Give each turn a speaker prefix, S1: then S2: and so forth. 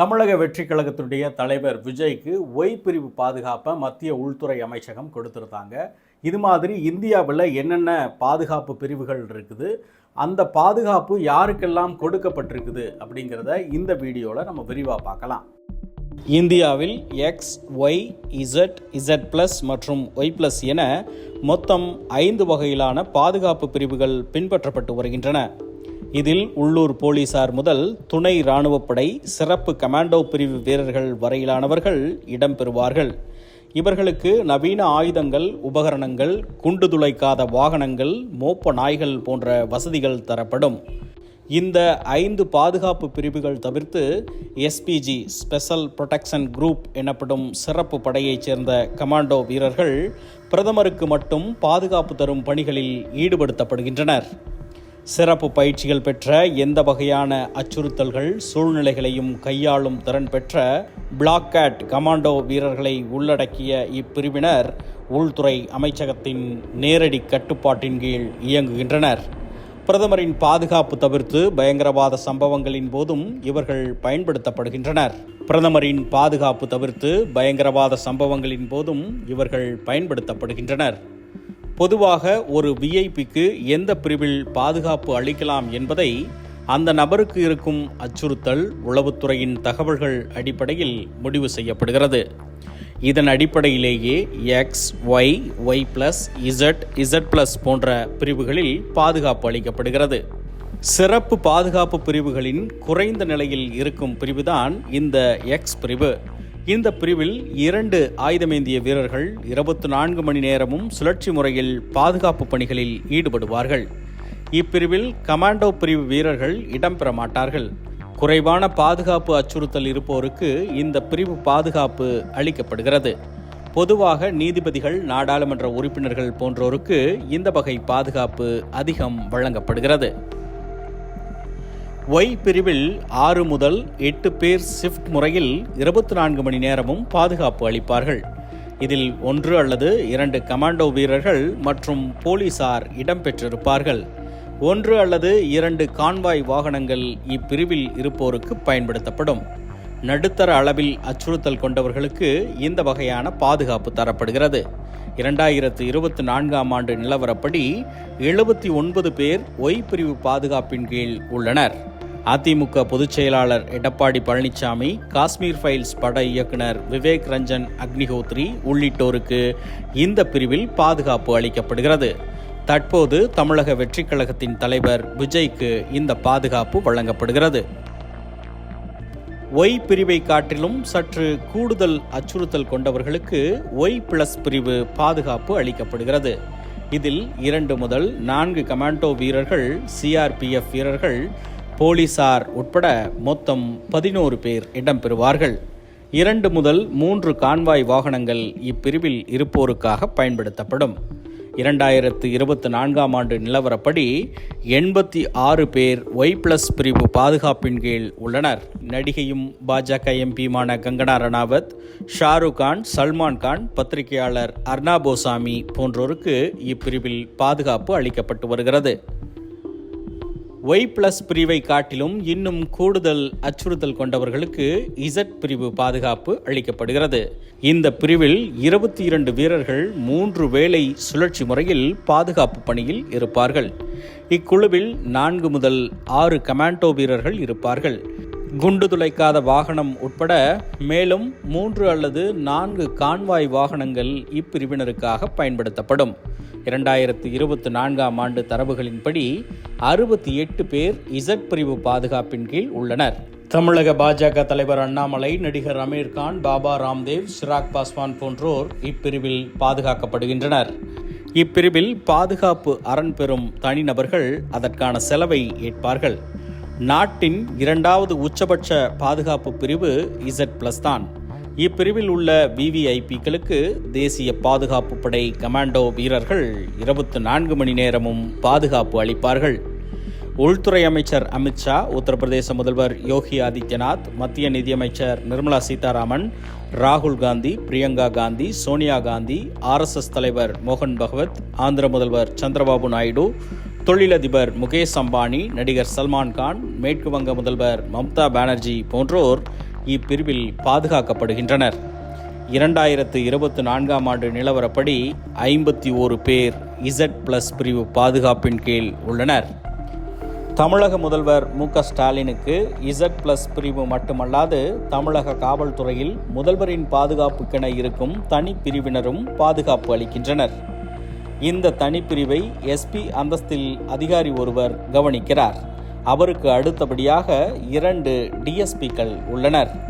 S1: தமிழக வெற்றி கழகத்தினுடைய தலைவர் விஜய்க்கு ஒய் பிரிவு பாதுகாப்பை மத்திய உள்துறை அமைச்சகம் கொடுத்துருந்தாங்க. இது மாதிரி இந்தியாவில் என்னென்ன பாதுகாப்பு பிரிவுகள் இருக்குது அந்த பாதுகாப்பு யாருக்கெல்லாம் கொடுக்கப்பட்டிருக்குது அப்படிங்கிறத இந்த வீடியோவில் நம்ம விரிவாக பார்க்கலாம். இந்தியாவில் X Y Z Z plus மற்றும் ஒய் ப்ளஸ் என மொத்தம் ஐந்து வகையிலான பாதுகாப்பு பிரிவுகள் பின்பற்றப்பட்டு வருகின்றன. இதில் உள்ளூர் போலீசார் முதல் துணை இராணுவப்படை சிறப்பு கமாண்டோ பிரிவு வீரர்கள் வரையிலானவர்கள் இடம்பெறுவார்கள் இவர்களுக்கு நவீன ஆயுதங்கள் உபகரணங்கள் குண்டு துளைக்காத வாகனங்கள் மோப்ப நாய்கள் போன்ற வசதிகள் தரப்படும். இந்த ஐந்து பாதுகாப்பு பிரிவுகள் தவிர்த்து எஸ்பிஜி ஸ்பெஷல் ப்ரொடெக்ஷன் குரூப் எனப்படும் சிறப்பு படையைச் சேர்ந்த கமாண்டோ வீரர்கள் பிரதமருக்கு மட்டும் பாதுகாப்பு தரும் பணிகளில் ஈடுபடுத்தப்படுகின்றனர். சிறப்பு பயிற்சிகள் பெற்ற எந்த வகையான அச்சுறுத்தல்கள் சூழ்நிலைகளையும் கையாளும் திறன் பெற்ற பிளாக் கேட் கமாண்டோ வீரர்களை உள்ளடக்கிய இப்பிரிவினர் உள்துறை அமைச்சகத்தின் நேரடி கட்டுப்பாட்டின் கீழ் இயங்குகின்றனர். பிரதமரின் பாதுகாப்பு தவிர்த்து பயங்கரவாத சம்பவங்களின் போதும் இவர்கள் பயன்படுத்தப்படுகின்றனர். பிரதமரின் பாதுகாப்பு தவிர்த்து பயங்கரவாத சம்பவங்களின் போதும் இவர்கள் பயன்படுத்தப்படுகின்றனர். பொதுவாக ஒரு விஐபிக்கு எந்த பிரிவில் பாதுகாப்பு அளிக்கலாம் என்பதை அந்த நபருக்கு இருக்கும் அச்சுறுத்தல் உளவுத்துறையின் தகவல்கள் அடிப்படையில் முடிவு செய்யப்படுகிறது. இதன் அடிப்படையிலேயே X Y Y plus Z Z plus போன்ற பிரிவுகளில் பாதுகாப்பு அளிக்கப்படுகிறது. சிறப்பு பாதுகாப்பு பிரிவுகளின் குறைந்த நிலையில் இருக்கும் பிரிவுதான் இந்த எக்ஸ் பிரிவு. இந்த பிரிவில் இரண்டு ஆயுதமேந்திய வீரர்கள் இருபத்தி நான்கு மணி நேரமும் சுழற்சி முறையில் பாதுகாப்பு பணிகளில் ஈடுபடுவார்கள். இப்பிரிவில் கமாண்டோ பிரிவு வீரர்கள் இடம்பெற மாட்டார்கள். குறைவான பாதுகாப்பு அச்சுறுத்தல் இருப்போருக்கு இந்த பிரிவு பாதுகாப்பு அளிக்கப்படுகிறது. பொதுவாக நீதிபதிகள் நாடாளுமன்ற உறுப்பினர்கள் போன்றோருக்கு இந்த வகை பாதுகாப்பு அதிகம் வழங்கப்படுகிறது. ஒய் பிரிவில் ஆறு முதல் எட்டு பேர் ஷிஃப்ட் முறையில் இருபத்தி நான்கு மணி நேரமும் பாதுகாப்பு அளிப்பார்கள். இதில் ஒன்று அல்லது இரண்டு கமாண்டோ வீரர்கள் மற்றும் போலீசார் இடம்பெற்றிருப்பார்கள். ஒன்று அல்லது இரண்டு கான்வாய் வாகனங்கள் இப்பிரிவில் இருப்போருக்கு பயன்படுத்தப்படும். நடுத்தர அளவில் அச்சுறுத்தல் கொண்டவர்களுக்கு இந்த வகையான பாதுகாப்பு தரப்படுகிறது. இரண்டாயிரத்து இருபத்தி நான்காம் ஆண்டு நிலவரப்படி எழுபத்தி ஒன்பது பேர் ஒய் பிரிவு பாதுகாப்பின் கீழ் உள்ளனர். அதிமுக பொதுச் செயலாளர் எடப்பாடி பழனிசாமி காஷ்மீர் ஃபைல்ஸ் பட இயக்குனர் விவேக் ரஞ்சன் அக்னிஹோத்ரி உள்ளிட்டோருக்கு இந்த பிரிவில் பாதுகாப்பு அளிக்கப்படுகிறது. தற்போது தமிழக வெற்றிக் கழகத்தின் தலைவர் விஜய்க்கு இந்த பாதுகாப்பு வழங்கப்படுகிறது. ஒய் பிரிவை காட்டிலும் சற்று கூடுதல் அச்சுறுத்தல் கொண்டவர்களுக்கு ஒய் பிளஸ் பிரிவு பாதுகாப்பு அளிக்கப்படுகிறது. இதில் இரண்டு முதல் நான்கு கமாண்டோ வீரர்கள் சிஆர்பிஎஃப் வீரர்கள் போலீசார் உட்பட மொத்தம் பதினோரு பேர் இடம்பெறுவார்கள். இரண்டு முதல் மூன்று கான்வாய் வாகனங்கள் இப்பிரிவில் இருப்போருக்காக பயன்படுத்தப்படும். இரண்டாயிரத்து இருபத்தி நான்காம் ஆண்டு நிலவரப்படி எண்பத்தி ஆறு பேர் ஒய் பிளஸ் பிரிவு பாதுகாப்பின் கீழ் உள்ளனர். நடிகையும் பாஜக எம்பியுமான கங்கனா ரணாவத் ஷாருக் கான் சல்மான் கான் பத்திரிகையாளர் அர்னாபோசாமி போன்றோருக்கு இப்பிரிவில் பாதுகாப்பு அளிக்கப்பட்டு வருகிறது. ஒய் பிளஸ் பிரிவை காட்டிலும் இன்னும் கூடுதல் அச்சுறுத்தல் கொண்டவர்களுக்கு இசட் பிரிவு பாதுகாப்பு அளிக்கப்படுகிறது. இந்த பிரிவில் இருபத்தி இரண்டு வீரர்கள் மூன்று வேளை சுழற்சி முறையில் பாதுகாப்பு பணியில் இருப்பார்கள். இக்குழுவில் நான்கு முதல் ஆறு கமாண்டோ வீரர்கள் இருப்பார்கள். குண்டு துளைக்காத வாகனம் உட்பட மேலும் மூன்று அல்லது நான்கு கான்வாய் வாகனங்கள் இப்பிரிவினருக்காக பயன்படுத்தப்படும். இரண்டாயிரத்து இருபத்தி நான்காம் ஆண்டு தரவுகளின்படி அறுபத்தி எட்டு பேர் இசட் பிரிவு பாதுகாப்பின் கீழ் உள்ளனர். தமிழக பாஜக தலைவர் அண்ணாமலை நடிகர் அமீர் கான் பாபா ராம்தேவ் சிராக் பாஸ்வான் போன்றோர் இப்பிரிவில் பாதுகாக்கப்படுகின்றனர். இப்பிரிவில் பாதுகாப்பு அரண் பெறும் தனிநபர்கள் அதற்கான செலவை ஏற்பார்கள். நாட்டின் இரண்டாவது உச்சபட்ச பாதுகாப்பு பிரிவு இசட் பிளஸ் தான். இப்பிரிவில் உள்ள விவிஐபிக்களுக்கு தேசிய பாதுகாப்பு படை கமாண்டோ வீரர்கள் இருபத்தி நான்கு மணி நேரமும் பாதுகாப்பு அளிப்பார்கள். உள்துறை அமைச்சர் அமித்ஷா உத்தரப்பிரதேச முதல்வர் யோகி ஆதித்யநாத் மத்திய நிதியமைச்சர் நிர்மலா சீதாராமன் ராகுல் காந்தி பிரியங்கா காந்தி சோனியா காந்தி ஆர்எஸ்எஸ் தலைவர் மோகன் பகவத் ஆந்திர முதல்வர் சந்திரபாபு நாயுடு தொழிலதிபர் முகேஷ் அம்பானி நடிகர் சல்மான் கான் மேற்கு வங்க முதல்வர் மம்தா பானர்ஜி போன்றோர் இப்பிரிவில் பாதுகாக்கப்படுகின்றனர். இரண்டாயிரத்து இருபத்தி நான்காம் ஆண்டு நிலவரப்படி ஐம்பத்தி ஓரு பேர் இசட் பிளஸ் பிரிவு பாதுகாப்பின் கீழ் உள்ளனர். தமிழக முதல்வர் மு க ஸ்டாலினுக்கு இசட் பிளஸ் பிரிவு மட்டுமல்லாது தமிழக காவல்துறையில் முதல்வரின் பாதுகாப்புக்கென இருக்கும் தனிப்பிரிவினரும் பாதுகாப்பு அளிக்கின்றனர். இந்த தனிப்பிரிவை எஸ்பி அந்தஸ்தில் அதிகாரி ஒருவர் கவனிக்கிறார். அவருக்கு அடுத்தபடியாக இரண்டு டிஎஸ்பிக்கள் உள்ளனர்.